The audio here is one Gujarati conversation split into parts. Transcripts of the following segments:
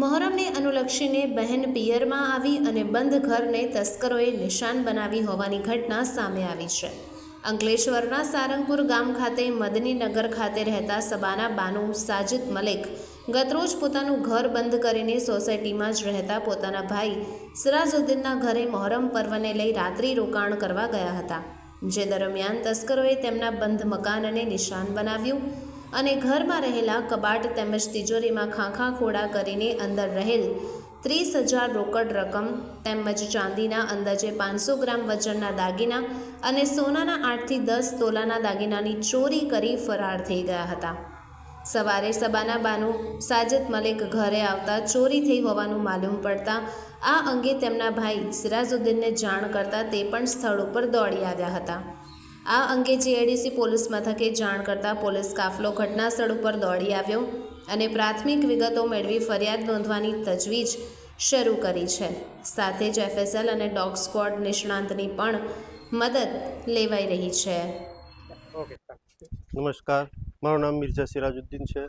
મહોરમને અનુલક્ષીને બહેન પિયરમાં આવી અને બંધ ઘરને તસ્કરોએ નિશાન બનાવી હોવાની ઘટના સામે આવી છે. અંકલેશ્વરના સારંગપુર ગામ ખાતે મદનીનગર ખાતે રહેતા સબાના બાનુ સાજિદ મલેક ગતરોજ પોતાનું ઘર બંધ કરીને સોસાયટીમાં જ રહેતા પોતાના ભાઈ સિરાજુદ્દીનના ઘરે મહોરમ પર્વને લઈ રાત્રિ રોકાણ કરવા ગયા હતા. જે દરમિયાન તસ્કરોએ તેમના બંધ મકાનને નિશાન બનાવ્યું. અને ઘરમાં રહેલા કબાટ તેમજ તિજોરીમાં ખાંખા ખોડા કરીને અંદર રહેલ ત્રીસ હજાર રોકડ રકમ તેમજ ચાંદીના અંદાજે પાંચસો ગ્રામ વજનના દાગીના અને સોનાના આઠથી દસ તોલાના દાગીનાની ચોરી કરી ફરાર થઈ ગયા હતા. સવારે સબાના બાનુ સાજદ મલિક ઘરે આવતા ચોરી થઈ હોવાનું માલુમ પડતા આ અંગે તેમના ભાઈ સિરાજુદ્દીનને જાણ કરતા તે પણ સ્થળ ઉપર દોડી આવ્યા હતા. આ અંગે જીઆઈડીસી પોલીસ મથકે જાણ કરતાં પોલીસ કાફલો ઘટના સ્થળ ઉપર દોડી આવ્યો અને પ્રાથમિક વિગતો મેળવી ફરિયાદ નોંધવાની તજવીજ શરૂ કરી છે. સાથે જ એફએસએલ અને ડોગ સ્ક્વોડ નિષ્ણાંતની પણ મદદ લેવાઈ રહી છે. નમસ્કાર. મારું નામ મિર્ઝા સિરાજુદ્દીન છે.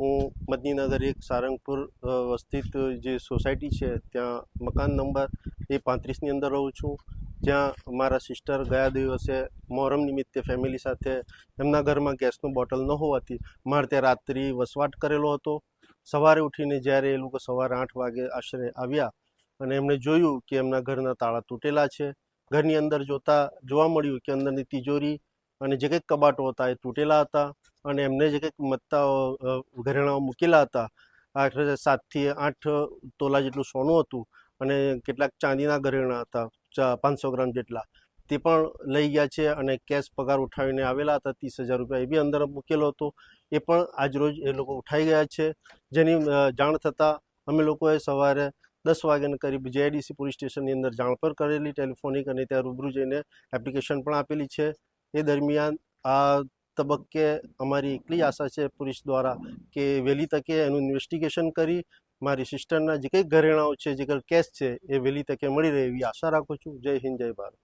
હું મદનીનગર એક સારંગપુર અ, વસ્થિત જે સોસાયટી છે ત્યાં મકાન નંબર એ પાંત્રીસની અંદર રહું છું. જ્યાં મારા સિસ્ટર ગયા દિવસે મોહરમ નિમિત્તે ફેમિલી સાથે એમના ઘરમાં ગેસનું બોટલ ન હોવાથી મારે ત્યાં રાત્રિ વસવાટ કરેલો હતો. સવારે ઉઠીને જ્યારે એ લોકો સવારે આઠ વાગે આશરે આવ્યા અને એમણે જોયું કે એમના ઘરના તાળા તૂટેલા છે. ઘરની અંદર જોતા જોવા મળ્યું કે અંદરની તિજોરી અને જે કંઈક કબાટો હતા એ તૂટેલા હતા અને એમને જે કંઈક મત્તાઓ અ, ઘરેણાઓ મૂકેલા હતા. આઠ સાતથી આઠ તોલા જેટલું સોનું હતું અને કેટલાક ચાંદીના ઘરેણાં હતા પાંચસો ગ્રામ જેટલા. તે પણ લઈ ગયા છે અને કેશ પગાર ઉઠાવીને આવેલા હતા, ત્રીસ હજાર રૂપિયા. એ બી અંદર મૂકેલો હતો. એ પણ આજરોજ એ લોકો ઉઠાઈ ગયા છે. જેની જાણ થતાં અમે લોકોએ સવારે દસ વાગ્યાના કરીબ જેઆઈડીસી પોલીસ સ્ટેશનની અંદર જાણ પર કરેલી, ટેલિફોનિક અને ત્યાં રૂબરૂ જઈને એપ્લિકેશન પણ આપેલી છે. એ દરમિયાન આ તબક્કે અમારી એટલી આશા છે પોલીસ દ્વારા કે વહેલી તકે એનું ઇન્વેસ્ટિગેશન કરી મારી સિસ્ટરના જે કંઈ ઘરેણાઓ છે, જે કંઈ કેશ છે, એ વહેલી તકે મળી રહે એવી આશા રાખું છું. જય હિન્દ, જય ભારત.